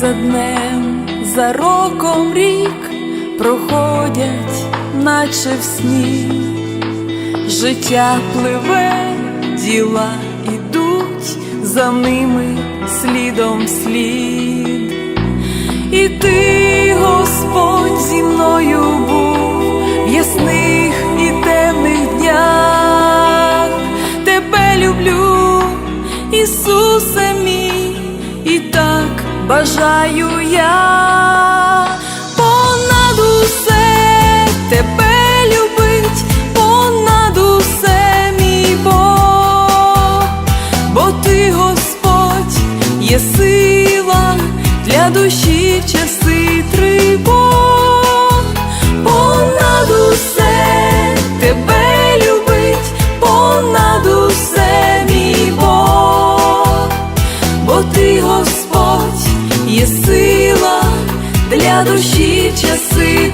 за днем, за роком рік проходять, наче в сні, життя пливе, діла ідуть, за ними слідом слід. І ти, Господь, зі мною був в ясних і темних днях, тебе люблю, Ісусе бажаю я понад усе тебе любить, понад усе мій Бог, бо ти, Господь, є сила для душі часи часи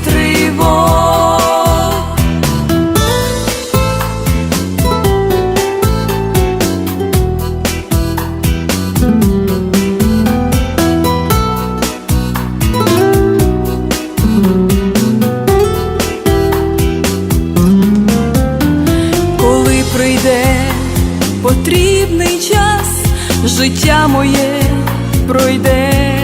коли прийде потрібний час, життя моє пройде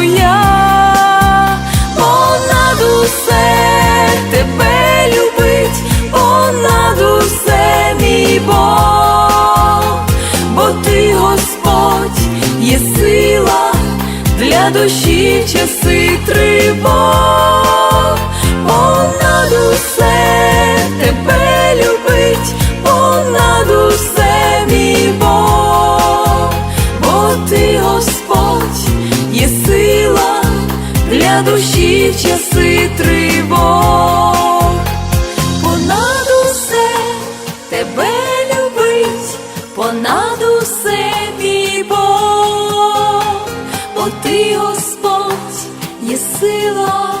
душі в часи тривог, понад усе тебе любить, понад усе мій Бог, бо ти, Господь, є сила для душі часи тривог, сила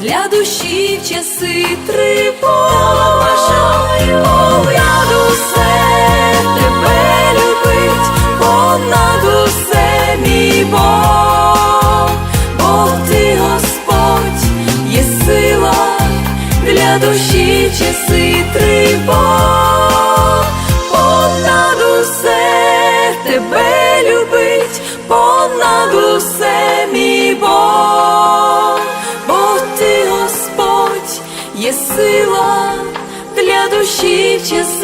для душі в часи тривог. Понад усе тебе любить, понад усе мій Бог, бо ти, Господь, є сила для душі в часи she just